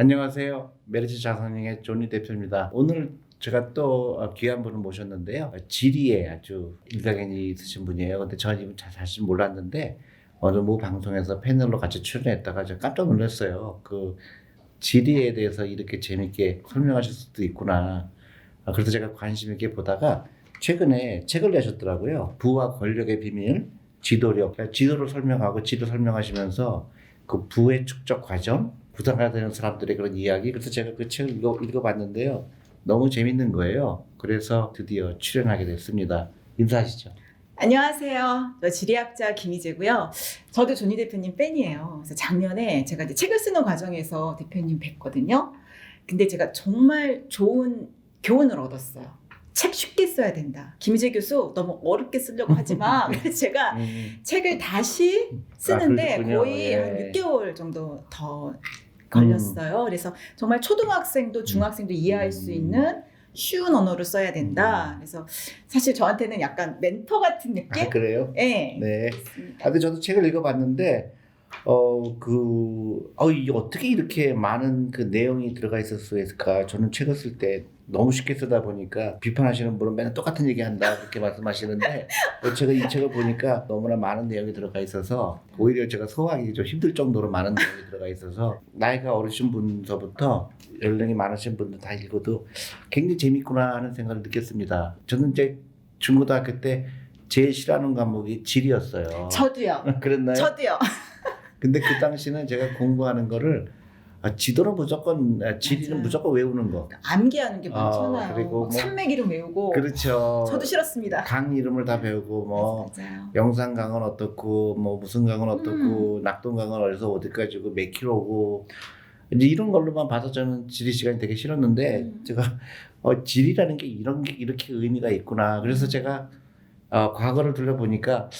안녕하세요. 메리츠 자산행의 조니 대표입니다. 오늘 제가 또 어, 귀한 분을 모셨는데요. 지리에 아주 일가견이 있으신 분이에요. 근데 저는 이분 잘 사실 몰랐는데 어느 모 방송에서 패널로 같이 출연했다가 제가 깜짝 놀랐어요. 그 지리에 대해서 이렇게 재밌게 설명하실 수도 있구나. 아, 그래서 제가 관심 있게 보다가 최근에 책을 내셨더라고요. 부와 권력의 비밀, 지도력. 그러니까 지도를 설명하고 지도 설명하시면서 그 부의 축적 과정, 부담가 되는 사람들의 그런 이야기. 그래서 제가 그 책을 읽어, 읽어봤는데요. 너무 재밌는 거예요. 그래서 드디어 출연하게 됐습니다. 인사하시죠. 안녕하세요. 저 지리학자 김희재고요. 저도 조니 대표님 팬이에요. 그래서 작년에 제가 이제 책을 쓰는 과정에서 대표님 뵀거든요. 근데 제가 정말 좋은 교훈을 얻었어요. 책 쉽게 써야 된다. 김희재 교수 너무 어렵게 쓰려고 하지 마. 그래서 제가 음, 책을 다시 쓰는데 그러시군요. 거의 예. 한 6개월 정도 더 걸렸어요. 그래서 정말 초등학생도 중학생도 이해할 수 음. 있는 쉬운 언어로 써야 된다. 그래서 사실 저한테는 약간 멘토 같은 느낌? 아, 그래요? 네. 네. 아, 근데 저도 책을 읽어봤는데, 어, 그, 어, 이 어떻게 이렇게 많은 그 내용이 들어가 있을까? 저는 책을 쓸 때 너무 쉽게 쓰다 보니까 비판하시는 분은 맨날 똑같은 얘기 한다. 그렇게 말씀하시는데, 어, 제가 이 책을 보니까 너무나 많은 내용이 들어가 있어서, 오히려 제가 소화하기 좀 힘들 정도로 많은 내용이 들어가 있어서, 나이가 어리신 분서부터 연령이 많으신 분들 다 읽어도 굉장히 재밌구나 하는 생각을 느꼈습니다. 저는 이제 중고등학교 때 제일 싫어하는 과목이 지리였어요. 저도요. 그랬나요? 저도요. 근데 그 당시는 제가 공부하는 거를 아, 지도는 무조건 아, 지리는 맞아요. 무조건 외우는 거. 암기하는 게 아, 많잖아요. 그리고 뭐- 산맥 이름 외우고. 그렇죠. 저도 싫었습니다. 강 이름을 다 배우고 뭐 맞아요. 영산 강은 어떻고 뭐 무슨 강은 어떻고 낙동 강은 어디서 어디까지고 몇 킬로고 이제 이런 걸로만 봐서 저는 지리 시간이 되게 싫었는데 음. 제가 어, 지리라는 게 이런 게 이렇게 의미가 있구나. 그래서 음. 제가 어, 과거를 둘러보니까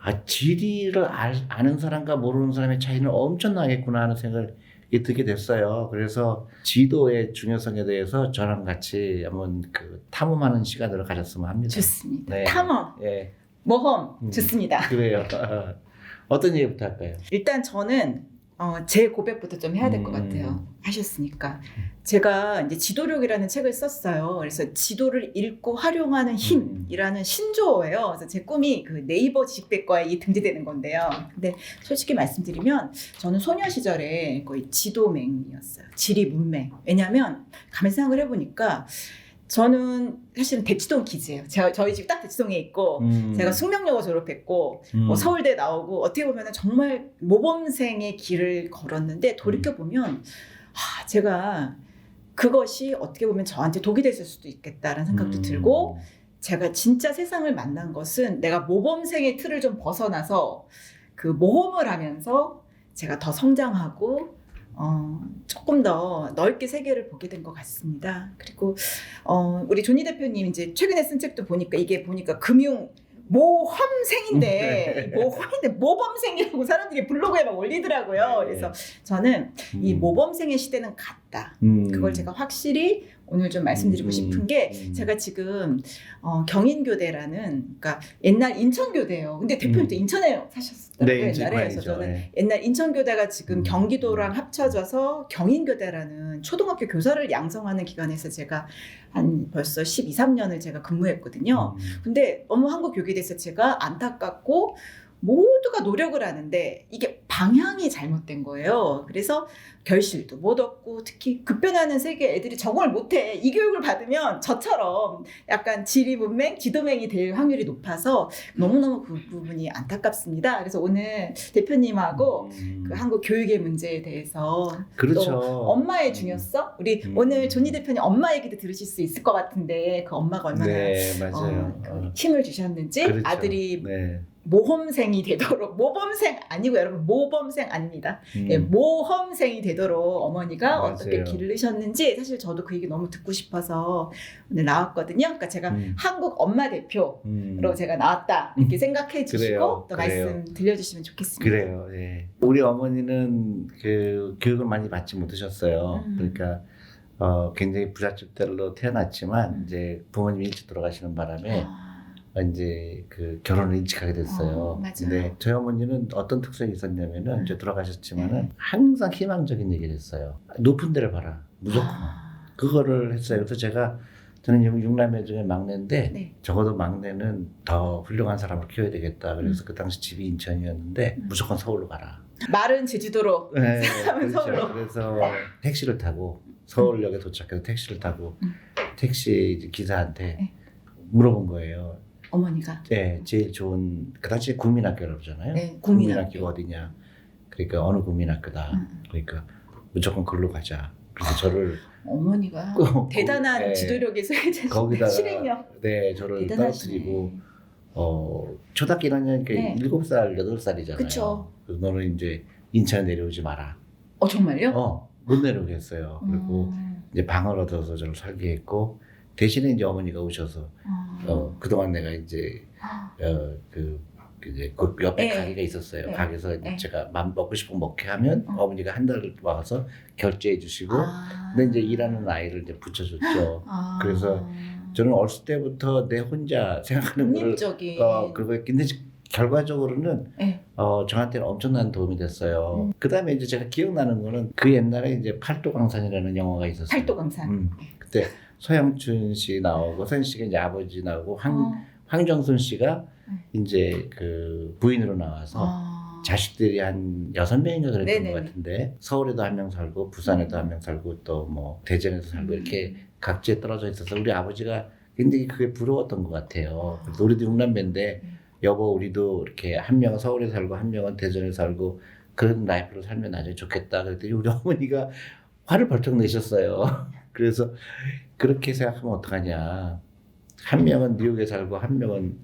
아 지리를 알, 아는 사람과 모르는 사람의 차이는 엄청나겠구나 하는 생각을 들게 됐어요. 그래서 지도의 중요성에 대해서 저랑 같이 한번 그 탐험하는 시간을 가졌으면 합니다. 좋습니다. 네. 탐험, 예, 모험 음. 좋습니다. 그래요. 어떤 얘기부터 할까요? 일단 저는 어, 제 고백부터 좀 해야 될것 음. 같아요. 하셨으니까. 제가 이제 지도력이라는 책을 썼어요. 그래서 지도를 읽고 활용하는 음. 힘이라는 신조어예요. 그래서 제 꿈이 그 네이버 지식백과에 등재되는 건데요. 근데 솔직히 말씀드리면 저는 소녀 시절에 거의 지도맹이었어요. 지리 문맹. 왜냐면 가만히 생각을 해보니까 저는 사실은 대치동 키즈예요. 제가 저희 집 딱 대치동에 있고 음. 제가 숙명여고 졸업했고 음. 뭐 서울대 나오고 어떻게 보면 정말 모범생의 길을 걸었는데 돌이켜 보면 아, 제가 그것이 어떻게 보면 저한테 독이 됐을 수도 있겠다라는 생각도 음. 들고 제가 진짜 세상을 만난 것은 내가 모범생의 틀을 좀 벗어나서 그 모험을 하면서 제가 더 성장하고 어, 조금 더 넓게 세계를 보게 된 것 같습니다. 그리고 어, 우리 조니 대표님 이제 최근에 쓴 책도 보니까 이게 보니까 금융 모험생인데 모험인데 모범생이라고 사람들이 블로그에 막 올리더라고요. 네. 그래서 저는 이 음. 모범생의 시대는 갔다. 음. 그걸 제가 확실히 오늘 좀 말씀드리고 음. 싶은 게 음. 제가 지금 어, 경인교대라는 그러니까 옛날 인천교대예요. 근데 대표님도 음. 인천에 사셨었다고요 네, 옛날에. 그래서 저는 네. 옛날 인천교대가 지금 음. 경기도랑 합쳐져서 경인교대라는 초등학교 교사를 양성하는 기관에서 제가 한 벌써 12, 13년을 제가 근무했거든요. 음. 근데 너무 한국 교육에 대해서 제가 안타깝고 모두가 노력을 하는데 이게 방향이 잘못된 거예요. 그래서 결실도 못 얻고 특히 급변하는 세계 애들이 적응을 못해. 이 교육을 받으면 저처럼 약간 지리 문맹, 지도맹이 될 확률이 높아서 너무너무 그 부분이 안타깝습니다. 그래서 오늘 대표님하고 음. 그 한국 교육의 문제에 대해서 그렇죠. 엄마의 중요성? 우리 음. 오늘 조니 대표님 엄마 얘기도 들으실 수 있을 것 같은데 그 엄마가 얼마나 네, 맞아요. 어, 그 어. 힘을 주셨는지 그렇죠. 아들이 네. 모험생이 되도록 모범생 아니고 여러분 모범생 아닙니다. 음. 예, 모험생이 되도록 어머니가 맞아요. 어떻게 기르셨는지 사실 저도 그 얘기 너무 듣고 싶어서 오늘 나왔거든요. 그러니까 제가 음. 한국 엄마 대표로 음. 제가 나왔다 이렇게 생각해 주시고 그래요, 또 그래요. 말씀 들려주시면 좋겠습니다. 그래요. 예. 우리 어머니는 그 교육을 많이 받지 못하셨어요. 음. 그러니까 어, 굉장히 부잣집들로 태어났지만 음. 이제 부모님이 일찍 돌아가시는 바람에 아, 이제 그 결혼을 인식하게 됐어요. 어. 근데 저희 어머니는 어떤 특성이 있었냐면은 음. 이제 돌아가셨지만은 네. 항상 희망적인 얘기를 했어요. 높은 데를 봐라. 무조건. 아, 그거를 했어요. 그래서 제가 저는 육- 육남매 중에 막내인데 네. 적어도 막내는 더 훌륭한 사람을 키워야 되겠다. 그래서 그 당시 집이 인천이었는데 음. 무조건 서울로 가라. 말은 제주도로 네, 사람은 서울로. 그래서 택시를 타고 서울역에 도착해서 택시를 타고 음. 택시 기사한테 네. 물어본 거예요. 어머니가 네, 제일 좋은 그 당시 국민학교라고 그러잖아요. 네, 국민학교가 국민학교. 어디냐? 그러니까 어느 국민학교다. 음. 그러니까 무조건 글로 가자. 그래서 저를 어머니가 꼭- 대단한 네, 지도력의 소유자 거기다가 실행력 네, 저를 대단하시네. 떨어뜨리고 어 초등학교 1학년 그러니까 네. 7살, 8살이잖아요. 그쵸. 너는 이제 인천 내려오지 마라. 어 정말요? 어, 못 내려오겠어요. 그리고 음. 이제 방을 얻어서 저를 살게 했고 대신에 이제 어머니가 오셔서 아. 어, 그동안 내가 이제 어, 그, 그 이제 그 옆에 네. 가게가 있었어요. 네. 가게에서 이제 네. 제가 맘 먹고 싶은 거 먹게 하면 어. 어. 머니가 한 달 와서 결제해 주시고 아. 근데 이제 일하는 아이를 이제 붙여줬죠. 아. 그래서 저는 어렸을 때부터 내 혼자 생각하는 거를 독립적인 어 그리고 근데 결과적으로는 네. 어 저한테는 엄청난 도움이 됐어요. 음. 그 다음에 이제 제가 기억나는 거는 그 옛날에 이제 팔도 강산이라는 영화가 있었어요. 팔도 강산. 음. 그때 서영춘 씨 나오고 서영 씨가 이제 아버지 나오고 황 어. 황정순 씨가 네. 이제 그 부인으로 나와서 아. 자식들이 한 여섯 명인가 그랬던 네네네. 것 같은데 서울에도 한 명 살고 부산에도 한 명 살고 또 뭐 대전에도 살고 음. 이렇게 각지에 떨어져 있어서 우리 아버지가 굉장히 그게 부러웠던 것 같아요. 그래서 우리도 육남매인데 음. 여보 우리도 이렇게 한 명은 서울에 살고 한 명은 대전에 살고 그런 라이프로 살면 나중에 좋겠다. 그랬더니 우리 어머니가 화를 벌쩍 내셨어요. 그래서 그렇게 생각하면 어떡하냐. 한 명은 뉴욕에 살고 한 명은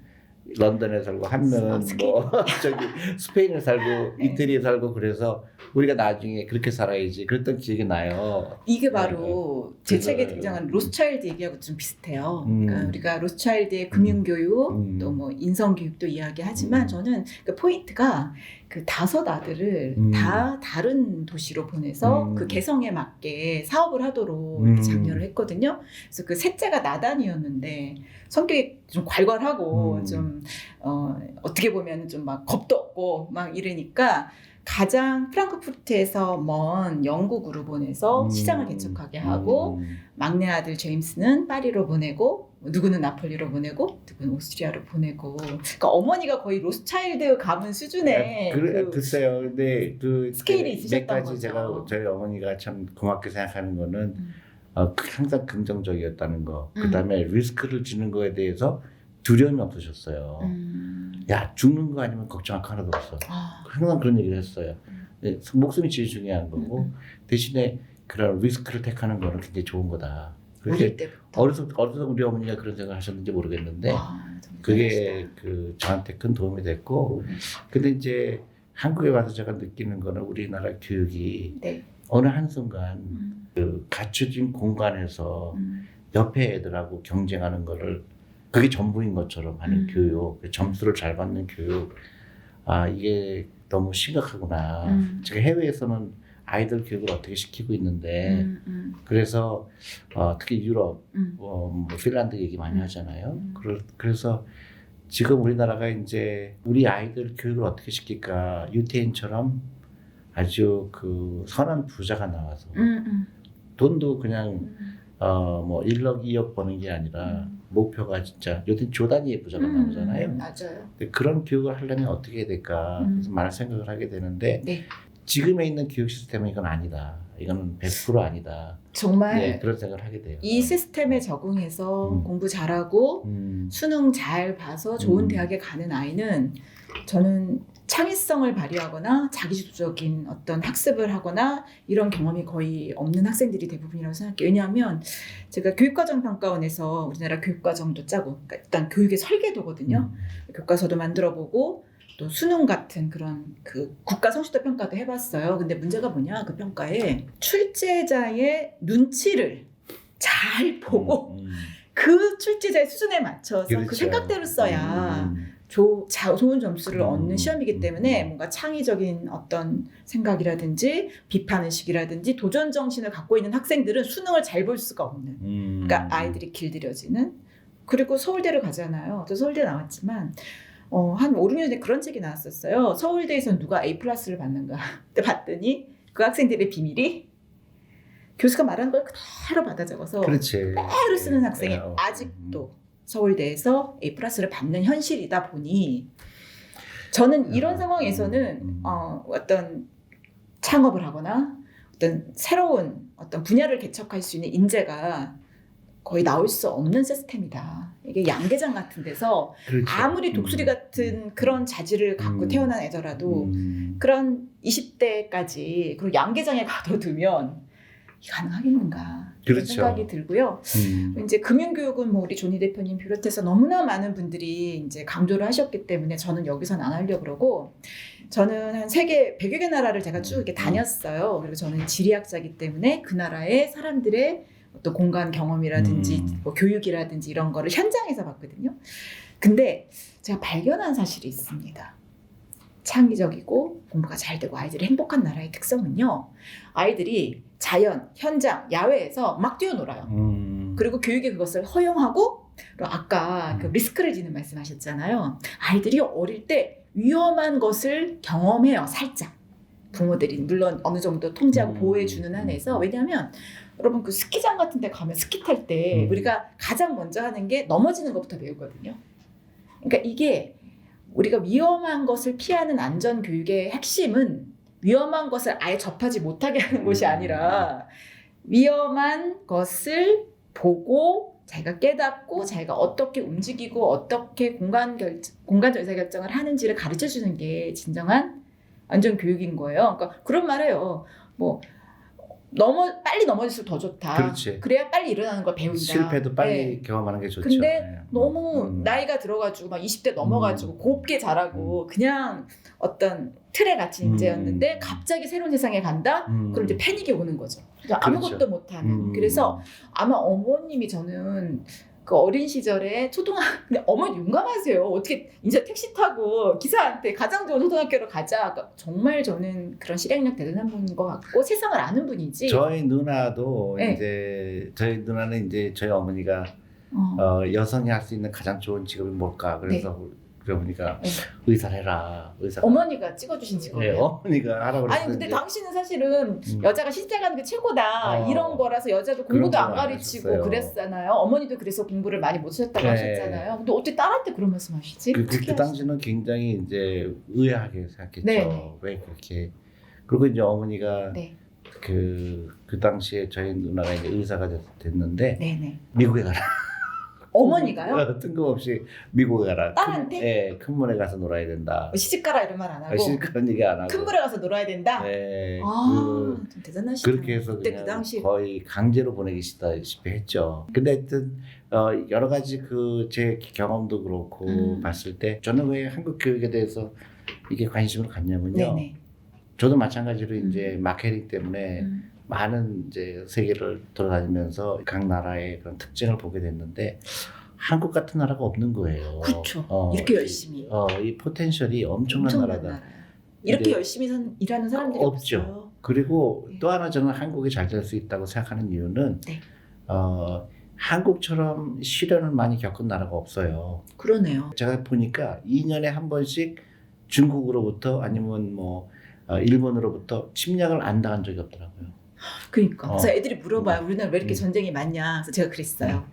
런던에 살고 한 명은. 뭐 저기 스페인에 살고 네. 이태리에 살고 그래서 우리가 나중에 그렇게 살아야지 그랬던 기억이 나요. 이게 바로 제 그래서- 책에 등장하는 로스차일드 얘기하고 좀 비슷해요. 음. 그러니까 우리가 로스차일드의 금융교육 음. 또뭐 인성교육도 이야기하지만 음. 저는 그 포인트가 그 다섯 아들을 음. 다 다른 도시로 보내서 음. 그 개성에 맞게 사업을 하도록 음. 장려를 했거든요. 그래서 그 셋째가 나단이었는데 성격이 좀 괄괄하고 음. 좀 어, 어떻게 보면 좀 막 겁도 없고 막 이러니까 가장 프랑크푸르트에서 먼 영국으로 보내서 음. 시장을 개척하게 하고 음. 막내 아들 제임스는 파리로 보내고 누구는 나폴리로 보내고 누구는 오스트리아로 보내고 그러니까 어머니가 거의 로스차일드 가문 수준의 아, 그래, 그 글쎄요. 근데 그 스케일이 몇 있으셨던 가지 거죠. 제가 저희 어머니가 참 고맙게 생각하는 거는 음. 어, 그 항상 긍정적이었다는 거. 음. 그다음에 리스크를 지는 거에 대해서 두려움이 없으셨어요. 음. 야 죽는 거 아니면 걱정할 거 하나도 없어. 아, 항상 그런 얘기를 했어요. 음. 네, 목숨이 제일 중요한 거고 음. 대신에 그런 리스크를 택하는 거는 굉장히 좋은 거다. 때부터 어려서 어려서 우리 어머니가 그런 생각을 하셨는지 모르겠는데 아, 그게. 그 저한테 큰 도움이 됐고 근데 이제 한국에 와서 제가 느끼는 거는 우리나라 교육이 네. 어느 한순간 음. 그 갖춰진 공간에서 음. 옆에 애들하고 경쟁하는 거를 그게 전부인 것처럼 하는 음. 교육, 그 점수를 잘 받는 교육, 아 이게 너무 심각하구나. 음. 제가 해외에서는 아이들 교육을 어떻게 시키고 있는데 음, 음, 그래서 어, 특히 유럽, 음. 어, 뭐 핀란드 얘기 많이 음. 하잖아요. 음. 그러- 그래서 지금 우리나라가 이제 우리 아이들 교육을 어떻게 시킬까 유태인처럼 아주 그 선한 부자가 나와서 음, 음, 돈도 그냥 음. 어뭐 1억 2억 버는 게 아니라 음. 목표가 진짜 요즘 조단위의 부자가 음, 나오잖아요. 맞아요. 근데 그런 교육을 하려면 어떻게 해야 될까 음. 그래서 많은 생각을 하게 되는데 네. 지금에 있는 교육 시스템은 이건 아니다. 이거는 100% 아니다. 정말 네, 그런 생각을 하게 돼요. 이 시스템에 적응해서 음. 공부 잘하고 음. 수능 잘 봐서 좋은 음. 대학에 가는 아이는 저는 창의성을 발휘하거나 자기주도적인 어떤 학습을 하거나 이런 경험이 거의 없는 학생들이 대부분이라고 생각해요. 왜냐하면 제가 교육과정 평가원에서 우리나라 교육과정도 짜고 그러니까 일단 교육의 설계도거든요. 교과서도 만들어보고 또 수능 같은 그런 그 국가 성취도 평가도 해봤어요. 근데 문제가 뭐냐 그 평가에 출제자의 눈치를 잘 보고 음, 음. 그 출제자의 수준에 맞춰서 그 그렇죠. 생각대로 써야 음. 조, 자, 좋은 점수를 음. 얻는 시험이기 때문에 음. 뭔가 창의적인 어떤 생각이라든지 비판 의식이라든지 도전 정신을 갖고 있는 학생들은 수능을 잘 볼 수가 없는. 음. 그러니까 아이들이 길들여지는 그리고 서울대를 가잖아요. 저 서울대 나왔지만 어, 한 5, 6년 전에 그런 책이 나왔었어요. 서울대에서 누가 A 플러스를 받는가. 근데 봤더니 그 학생들의 비밀이 교수가 말하는 걸 그대로 받아 적어서 그렇지. 그대로 쓰는 학생이 네, 어. 아직도 서울대에서 A 플러스를 받는 현실이다 보니 저는 이런 음, 상황에서는 음. 어, 어떤 창업을 하거나 어떤 새로운 어떤 분야를 개척할 수 있는 인재가 거의 나올 수 없는 시스템이다. 이게 양계장 같은 데서 그렇죠. 아무리 독수리 음. 같은 그런 자질을 갖고 음. 태어난 애더라도 음. 그런 20대까지 그리고 양계장에 가둬두면 가능하겠는가 이런 그렇죠. 생각이 들고요. 음. 이제 금융교육은 뭐 우리 조니 대표님 비롯해서 너무나 많은 분들이 이제 강조를 하셨기 때문에 저는 여기서는 안 하려고 그러고 저는 한 세계 100여 개 나라를 제가 쭉 이렇게 다녔어요. 그리고 저는 지리학자이기 때문에 그 나라의 사람들의 어떤 공간 경험이라든지 음. 뭐 교육이라든지 이런 거를 현장에서 봤거든요. 근데 제가 발견한 사실이 있습니다. 창의적이고 공부가 잘 되고 아이들이 행복한 나라의 특성은요. 아이들이 자연, 현장, 야외에서 막 뛰어놀아요. 음. 그리고 교육이 그것을 허용하고 아까 그 음. 리스크를 지는 말씀하셨잖아요. 아이들이 어릴 때 위험한 것을 경험해요. 살짝 부모들이 물론 어느 정도 통제하고 음. 보호해 주는 한에서 왜냐하면 여러분 그 스키장 같은 데 가면 스키 탈때 음. 우리가 가장 먼저 하는 게 넘어지는 것부터 배우거든요. 그러니까 이게 우리가 위험한 것을 피하는 안전 교육의 핵심은 위험한 것을 아예 접하지 못하게 하는 것이 음. 아니라 위험한 것을 보고 자기가 깨닫고 자기가 어떻게 움직이고 어떻게 공간 결 공간적 의사 결정을 하는지를 가르쳐 주는 게 진정한 안전 교육인 거예요. 그러니까 그런 말해요. 뭐 넘어 빨리 넘어질수록 더 좋다. 그렇지. 그래야 빨리 일어나는 걸 배운다. 실패도 빨리 네. 경험하는 게 좋죠. 근데 네. 너무 음. 나이가 들어가지고 막 20대 넘어가지고 음. 곱게 자라고 그냥 어떤 틀에 갇힌 음. 인재였는데 갑자기 새로운 세상에 간다? 음. 그럼 이제 패닉이 오는 거죠. 그렇죠. 아무것도 못하는. 음. 그래서 아마 어머님이 저는 그 어린 시절에 초등학 근데 어머니 용감하세요. 어떻게 이제 택시 타고 기사한테 가장 좋은 초등학교로 가자. 그러니까 정말 저는 그런 실행력 대단한 분인 것 같고 세상을 아는 분이지. 저희 누나도 네. 이제 저희 누나는 이제 저희 어머니가 어. 어, 여성이 할 수 있는 가장 좋은 직업이 뭘까? 그래서 그래 보니까 네. 의사를 해라. 의사. 어머니가 찍어주신 직업이에요. 네, 어머니가 하라고. 아니 근데 당신은 사실은 음. 여자가 시집가는 게 최고다 어. 이런 거라서 여자도 그런 공부도 안걸안 가르치고 하셨어요. 그랬잖아요. 어머니도 그래서 공부를 많이 못 하셨다고 네. 하셨잖아요. 근데 어떻게 딸한테 그런 말씀하시지? 그, 그, 그 특이하시다. 당시는 굉장히 이제 의아하게 생각했죠. 네. 왜 그렇게? 그리고 이제 어머니가 네, 그, 그 당시에 저희 누나가 이제 의사가 됐, 됐는데 네, 네. 미국에 가라. 어머니가요? 어, 뜬금없이 미국에 가라. 딸한테? 큰, 예, 큰 물에 가서 놀아야 된다. 뭐 시집 가라 이런 말 안 하고 아, 그런 얘기 안 하고. 큰 물에 가서 놀아야 된다. 네, 아, 그, 좀 대단하시다. 그렇게 해서 그때 그 당시 거의 강제로 보내기시다시피 했죠. 근데 하여튼 어, 여러 가지 그 제 경험도 그렇고 음. 봤을 때 저는 왜 한국 교육에 대해서 이게 관심을 갖냐면요. 네네. 저도 마찬가지로 음. 이제 마케팅 때문에 음. 많은 이제 세계를 돌아다니면서 각 나라의 그런 특징을 보게 됐는데 한국 같은 나라가 없는 거예요. 그렇죠. 어, 이렇게 이- 열심히. 어, 이 포텐셜이 엄청난, 엄청난 나라다. 나라야. 이렇게 열심히 산, 일하는 사람들이 없죠. 없어요. 그리고 네. 또 하나 저는 한국이 잘 될 수 있다고 생각하는 이유는 네. 어, 한국처럼 시련을 많이 겪은 나라가 없어요. 그러네요. 제가 보니까 2년에 한 번씩 중국으로부터 아니면 뭐 어, 일본으로부터 침략을 안 당한 적이 없더라고요. 그러니까. 어. 그래서 애들이 물어봐요. 우리나라 왜 이렇게 음. 전쟁이 많냐? 그래서 제가 그랬어요.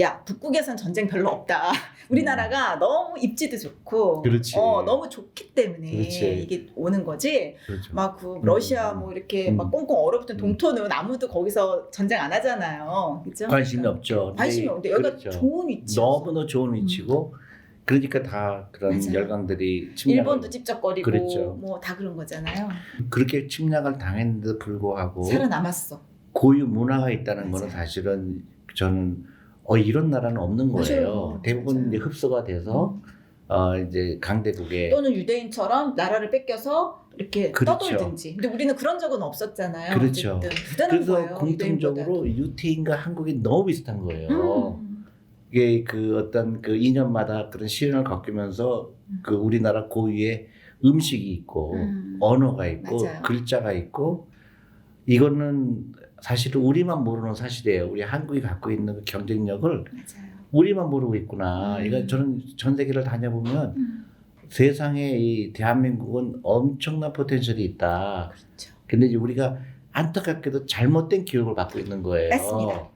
야, 북극에선 전쟁 별로 없다. 우리나라가 너무 입지도 좋고, 음. 그렇지. 어, 너무 좋기 때문에 그렇지. 이게 오는 거지. 그렇죠. 막그 러시아 음. 뭐 이렇게 음. 막 꽁꽁 얼어붙은 음. 동토는 아무도 거기서 전쟁 안 하잖아요. 그죠? 관심이 없죠. 관심이 없는데 여기가 그렇죠. 좋은 위치. 너무나 좋은 위치고 그러니까 다 그런 맞아요. 열강들이 침략을 일본도 찝쩍거리고 그렇죠. 뭐 다 그런 거잖아요. 그렇게 침략을 당했는데도 불구하고 살아남았어. 고유 문화가 있다는 거는 맞아요. 사실은 저는 어 이런 나라는 없는 거예요. 맞아요. 대부분 맞아요. 음. 이제 흡수가 돼서 어 이제 강대국에 또는 유대인처럼 나라를 뺏겨서 이렇게 그렇죠. 떠돌든지. 근데 우리는 그런 적은 없었잖아요. 그렇죠. 그래서 거예요. 공통적으로 유대인보다도. 유태인과 한국이 너무 비슷한 거예요. 음. 이게 그 어떤 그 2년마다 그런 시련을 겪으면서 음. 그 우리나라 고유의 음식이 있고 음. 언어가 있고 맞아요. 글자가 있고 이거는 사실은 우리만 모르는 사실이에요. 우리 한국이 갖고 있는 그 경쟁력을 맞아요. 우리만 모르고 있구나. 음. 이거 저는 전 세계를 다녀보면 음, 세상에 이 대한민국은 엄청난 포텐셜이 있다. 그렇죠. 근데 이제 우리가 안타깝게도 잘못된 교육을 받고 있는 거예요. 맞습니다.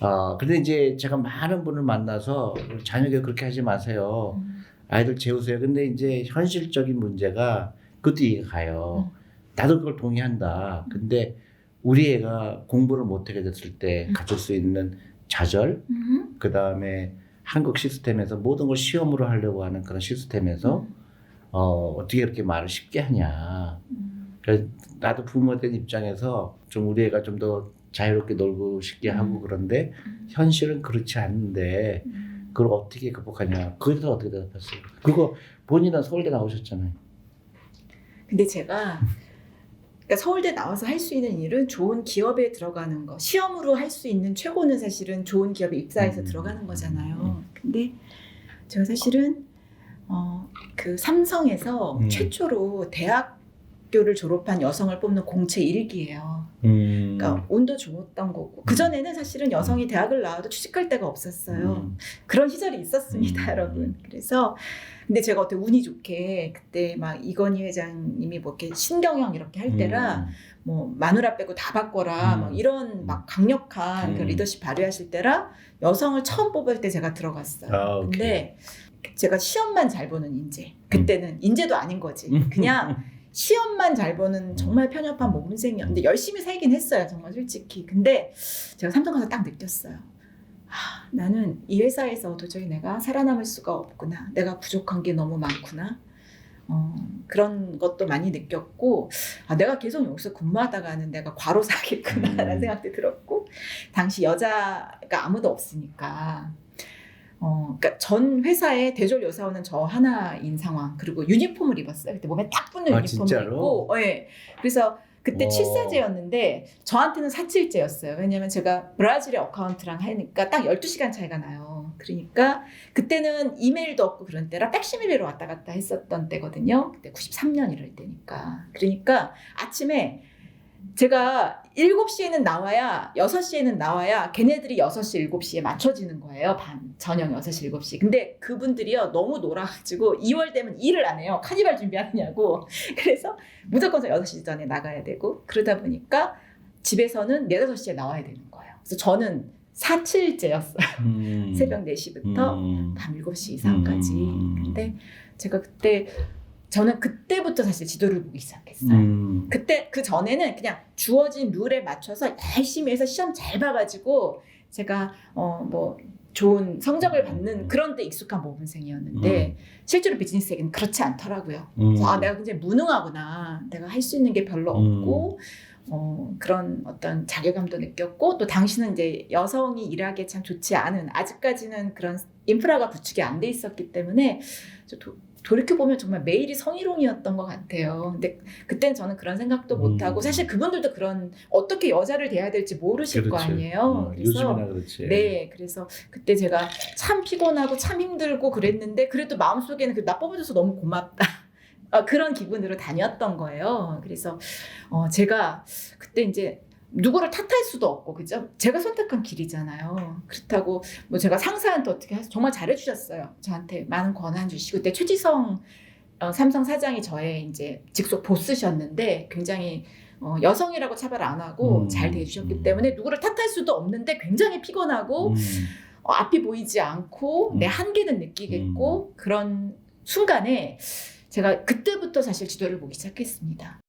어, 근데 이제 제가 많은 분을 만나서 자녀가 그렇게 하지 마세요. 음, 아이들 재우세요. 근데 이제 현실적인 문제가 그것도 이해가 가요. 음. 나도 그걸 동의한다. 근데 우리 애가 공부를 못하게 됐을 때 음. 가질 수 있는 좌절, 음, 그 다음에 한국 시스템에서 모든 걸 시험으로 하려고 하는 그런 시스템에서 어, 어떻게 이렇게 말을 쉽게 하냐. 음, 그래서 나도 부모 된 입장에서 좀 우리 애가 좀더 자유롭게 놀고 싶게 하고 음. 그런데 음, 현실은 그렇지 않은데 음. 그걸 어떻게 극복하냐. 그에 대해서 어떻게 대답했어요? 그리고 본인은 서울대 나오셨잖아요. 근데 제가 그러니까 서울대 나와서 할 수 있는 일은 좋은 기업에 들어가는 거. 시험으로 할 수 있는 최고는 사실은 좋은 기업에 입사해서 음. 들어가는 거잖아요. 근데 제가 사실은 어, 그 삼성에서 음. 최초로 대학교를 졸업한 여성을 뽑는 공채 1기예요. 음. 그러니까 운도 좋았던 거고 그 전에는 사실은 여성이 대학을 나와도 취직할 데가 없었어요. 음. 그런 시절이 있었습니다, 음. 여러분. 그래서 근데 제가 어떻게 운이 좋게 그때 막 이건희 회장님이 뭐 이렇게 신경영 이렇게 할 때라 음. 뭐 마누라 빼고 다 바꿔라 음. 뭐 이런 막 강력한 그 음. 리더십 발휘하실 때라 여성을 처음 뽑을 때 제가 들어갔어요. 아. 근데 제가 시험만 잘 보는 인재. 그때는 인재도 아닌 거지. 음. 그냥 시험만 잘 보는 정말 편협한 모범생이었는데 열심히 살긴 했어요. 정말 솔직히. 근데 제가 삼성 가서 딱 느꼈어요. 아, 나는 이 회사에서 도저히 내가 살아남을 수가 없구나. 내가 부족한 게 너무 많구나. 어, 그런 것도 많이 느꼈고, 아, 내가 계속 여기서 근무하다가는 내가 과로 사겠구나라는 음. 생각도 들었고, 당시 여자가 아무도 없으니까, 어, 그러니까 전 회사의 대졸 여사원은 저 하나인 상황. 그리고 유니폼을 입었어요. 그때 몸에 딱 붙는 아, 유니폼을 진짜로? 입고, 예. 그래서 그때 와. 칠사제였는데 저한테는 사칠제였어요. 왜냐면 제가 브라질의 어카운트랑 하니까 딱 12시간 차이가 나요. 그러니까 그때는 이메일도 없고 그런 때라 백시밀리로 왔다 갔다 했었던 때거든요. 그때 93년 이럴 때니까. 그러니까 아침에 제가 7시에는 나와야 6시에는 나와야 걔네들이 6시 7시에 맞춰지는 거예요. 반 저녁 6시 7시. 근데 그분들이요 너무 놀아가지고 2월 되면 일을 안 해요. 카니발 준비하느냐고. 그래서 무조건 저 6시 전에 나가야 되고 그러다 보니까 집에서는 4, 5시에 나와야 되는 거예요. 그래서 저는 사칠제였어요. 음. 새벽 4시부터 음. 밤 7시 이상까지. 음. 근데 제가 그때 저는 그때부터 사실 지도를 보기 시작했어요. 음. 그때 그 전에는 그냥 주어진 룰에 맞춰서 열심히 해서 시험 잘 봐가지고 제가 어 뭐 좋은 성적을 받는 그런 데 익숙한 모범생이었는데 실제로 비즈니스에게는 그렇지 않더라고요. 음. 그래서 아 내가 굉장히 무능하구나. 내가 할 수 있는 게 별로 음. 없고 어, 그런 어떤 자괴감도 느꼈고 또 당시는 이제 여성이 일하기에 참 좋지 않은 아직까지는 그런 인프라가 구축이 안 돼 있었기 때문에 저 도, 돌이켜 보면 정말 매일이 성희롱이었던 것 같아요. 근데 그때는 저는 그런 생각도 못 하고 음. 사실 그분들도 그런 어떻게 여자를 대해야 될지 모르실 거 그렇지. 아니에요. 음, 그래서. 네, 그래서 그때 제가 참 피곤하고 참 힘들고 그랬는데 그래도 마음속에는 그 나 뽑아줘서 너무 고맙다. 어, 그런 기분으로 다녔던 거예요. 그래서 어, 제가 그때 이제 누구를 탓할 수도 없고 그죠? 제가 선택한 길이잖아요. 그렇다고 뭐 제가 상사한테 어떻게 해서 정말 잘해 주셨어요. 저한테 많은 권한 주시고 그때 최지성 어, 삼성 사장이 저의 이제 직속 보스셨는데 굉장히 어, 여성이라고 차별 안 하고 음, 잘 대해주셨기 음. 때문에 누구를 탓할 수도 없는데 굉장히 피곤하고 음. 어, 앞이 보이지 않고 음. 내 한계는 느끼겠고 그런 순간에 제가 그때부터 사실 지도를 보기 시작했습니다.